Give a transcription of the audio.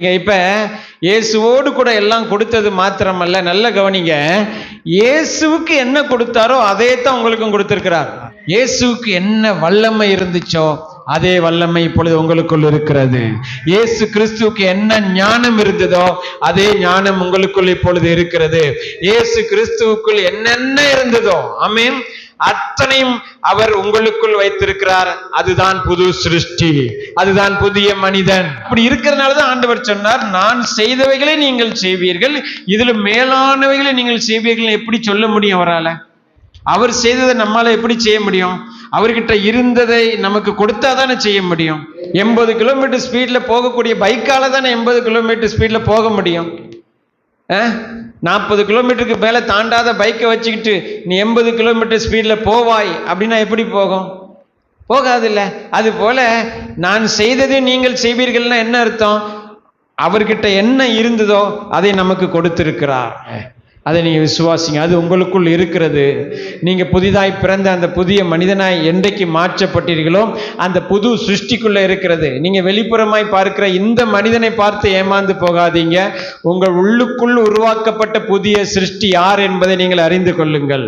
நீங்க இப்ப இயேசுவோடு கூட எல்லாம் கொடுத்தது மாத்திரமல்ல நல்ல கவனிங்க. இயேசுவுக்கு என்ன கொடுத்தாரோ அதே தான் உங்களுக்கும் கொடுத்திருக்கிறார். இயேசுவுக்கு என்ன வல்லமை இருந்துச்சோ அதே வல்லமை இப்பொழுது உங்களுக்குள் இருக்கிறது. இயேசு கிறிஸ்துவுக்கு என்ன ஞானம் இருந்ததோ அதே ஞானம் உங்களுக்குள் இப்பொழுது இருக்கிறது. இயேசு கிறிஸ்துவுக்குள் என்னென்ன இருந்ததோ அமீன் அத்தனையும் அவர் உங்களுக்குள் வைத்திருக்கிறார். அதுதான் புது சிருஷ்டி. அதுதான் புதிய மனிதன். அப்படி இருக்கிறதுனாலதான் ஆண்டவர் சொன்னார் நான் செய்தவைகளை நீங்கள் செய்வீர்கள். இதுல மேலானவைகளை நீங்கள் செய்வீர்கள். எப்படி சொல்ல முடியும் அவரால? அவர் செய்ததை நம்மால எப்படி செய்ய முடியும்? அவர்கிட்ட இருந்ததை நமக்கு கொடுத்தா தானே செய்ய முடியும்? எண்பது கிலோமீட்டர் ஸ்பீட்ல போகக்கூடிய பைக்கால தானே எண்பது கிலோமீட்டர் ஸ்பீட்ல போக முடியும்? நாற்பது கிலோமீட்டருக்கு மேலே தாண்டாத பைக்கை வச்சுக்கிட்டு நீ எண்பது கிலோமீட்டர் ஸ்பீடில் போவாய் அப்படின்னா எப்படி போகும்? போகாதில்ல. அது போல் நான் செய்ததை நீங்கள் செய்வீர்கள்னா என்ன அர்த்தம்? அவர்கிட்ட என்ன இருந்ததோ அதை நமக்கு கொடுத்திருக்கிறார். அதை நீங்க விசுவாசிங்க. அது உங்களுக்குள் இருக்கிறது. நீங்க புதிதாய் பிறந்த அந்த புதிய மனிதனாய் என்றைக்கு மாற்றப்பட்டீர்களோ அந்த புது சிருஷ்டிக்குள்ள இருக்கிறது. நீங்க வெளிப்புறமாய் பார்க்கிற இந்த மனிதனை பார்த்து ஏமாந்து போகாதீங்க. உங்கள் உள்ளுக்குள் உருவாக்கப்பட்ட புதிய சிருஷ்டி யார் என்பதை நீங்கள் அறிந்து கொள்ளுங்கள்.